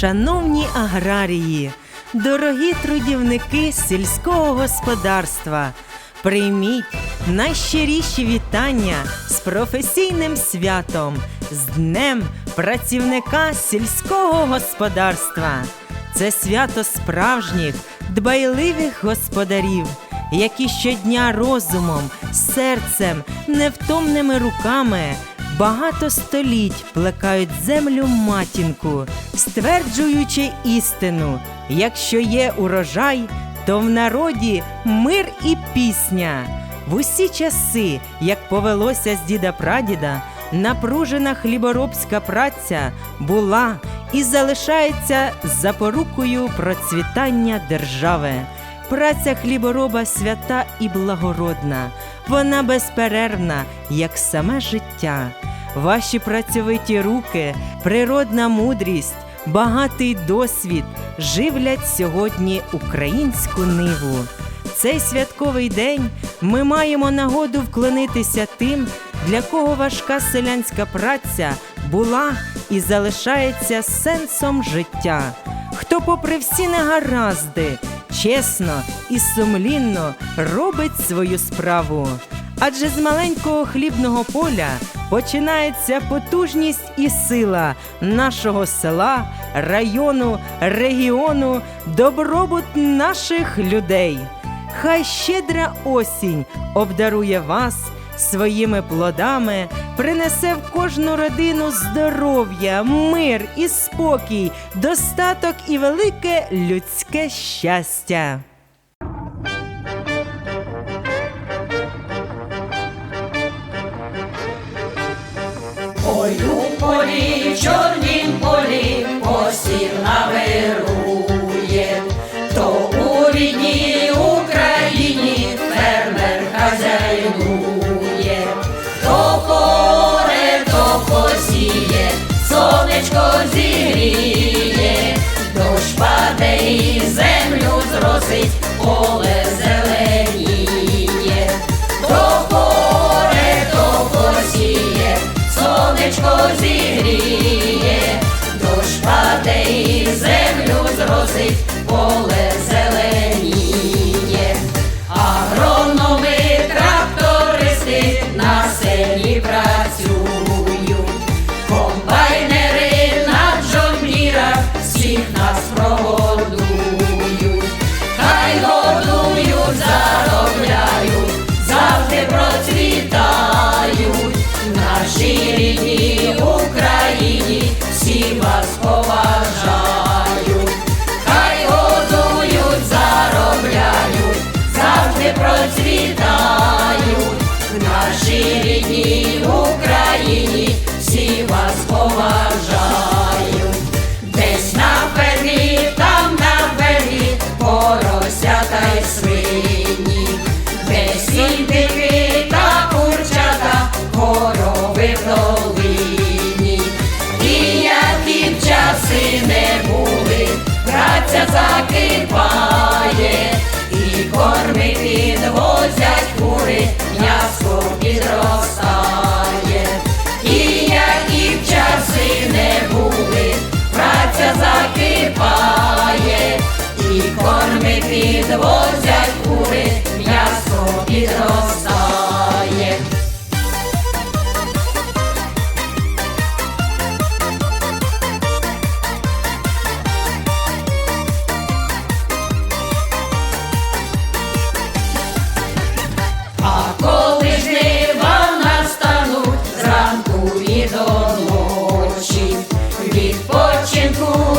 Шановні аграрії, дорогі трудівники сільського господарства, прийміть найщиріші вітання з професійним святом, з Днем працівника сільського господарства. Це свято справжніх, дбайливих господарів, які щодня розумом, серцем, невтомними руками багато століть плекають землю матінку, стверджуючи істину: якщо є урожай, то в народі мир і пісня. В усі часи, як повелося з діда прадіда, напружена хліборобська праця була і залишається запорукою процвітання держави. Праця хлібороба свята і благородна, вона безперервна, як саме життя. Ваші працьовиті руки, природна мудрість, багатий досвід живлять сьогодні українську ниву. Цей святковий день ми маємо нагоду вклонитися тим, для кого важка селянська праця була і залишається сенсом життя. Хто, попри всі негаразди, чесно і сумлінно робить свою справу. Адже з маленького хлібного поля починається потужність і сила нашого села, району, регіону, добробут наших людей. Хай щедра осінь обдарує вас своїми плодами, принесе в кожну родину здоров'я, мир і спокій, достаток і велике людське щастя. Полі, в чорнім полі, посів навирує, то у рідній Україні фермер хазяйнує, то поре, то посіє, сонечко зігріє, дощ паде і землю зросить, поле поле зеленіє, агрономи, трактористи на селі працюють, комбайнери на джомбірах всіх нас прогодують, хай годують, заробляють, завжди процвітають. В нашій рідній Україні всі вас поважають, нашій рідній Україні всі вас поважають. Десь на фермі, там на фермі, поросята й свині, десь індики та курчата, корови в долині. І які б часи не були, праця закипає, і корми підвозять кури, підростає. І які б часи не були, праця закипає, і корми підвозять кури, м'ясо підростає. Senhor.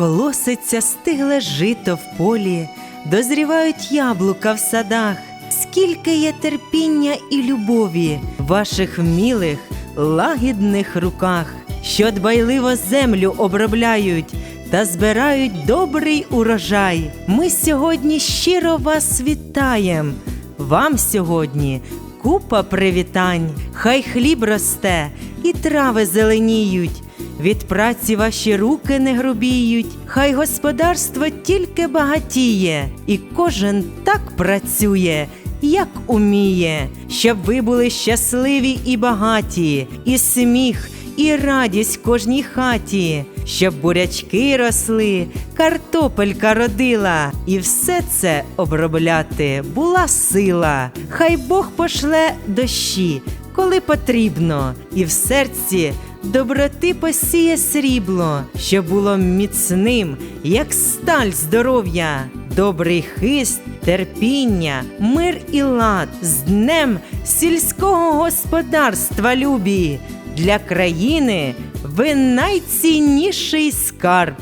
Колоситься стигле жито в полі, дозрівають яблука в садах. Скільки є терпіння і любові в ваших вмілих, лагідних руках, що дбайливо землю обробляють та збирають добрий урожай. Ми сьогодні щиро вас вітаєм. Вам сьогодні купа привітань, хай хліб росте і трави зеленіють. Від праці ваші руки не грубіють, хай господарство тільки багатіє, і кожен так працює, як уміє, щоб ви були щасливі і багаті, і сміх, і радість кожній хаті, щоб бурячки росли, картопелька родила, і все це обробляти була сила. Хай Бог пошле дощі, коли потрібно, і в серці доброти посіє срібло, що було міцним, як сталь здоров'я, добрий хист, терпіння, мир і лад з днем сільського господарства любі. Для країни ви найцінніший скарб.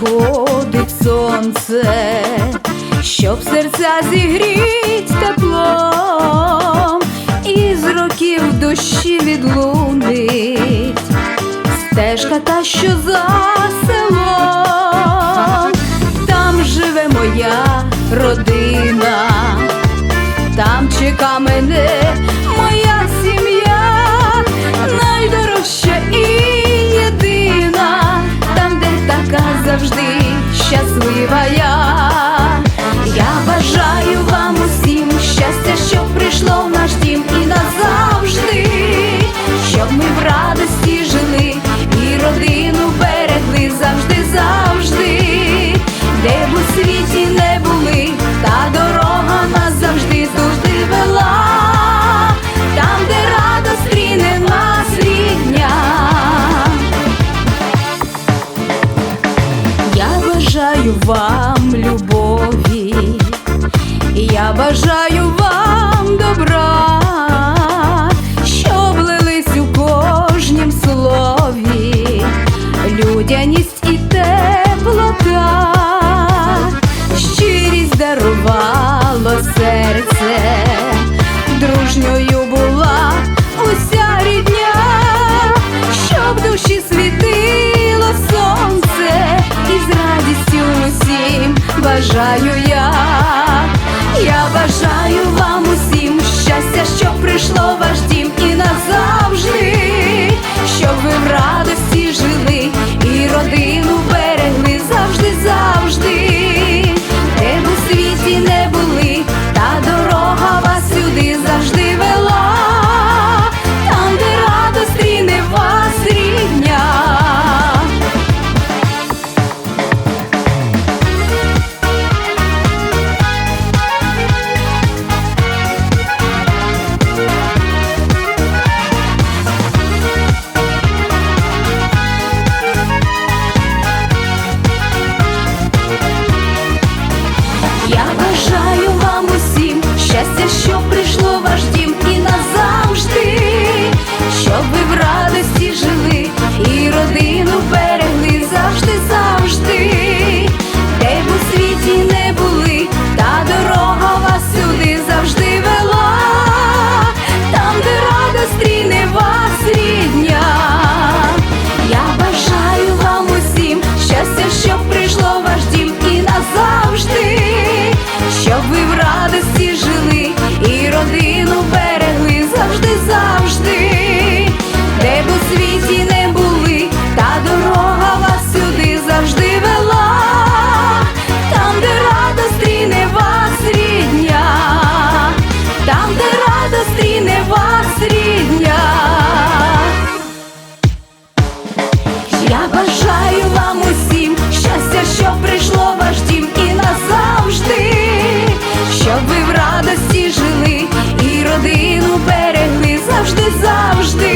Сходить сонце, щоб серця зігріть теплом, і з років дощі відлунить стежка та, що за селом, там живе моя родина, там чека мене світило сонце, і з радістю усім бажаю я, я бажаю вам бажаю вам усім щастя, щоб прийшло в ваш дім і назавжди, щоб ви в радості жили і родину берегли. Завжди, завжди,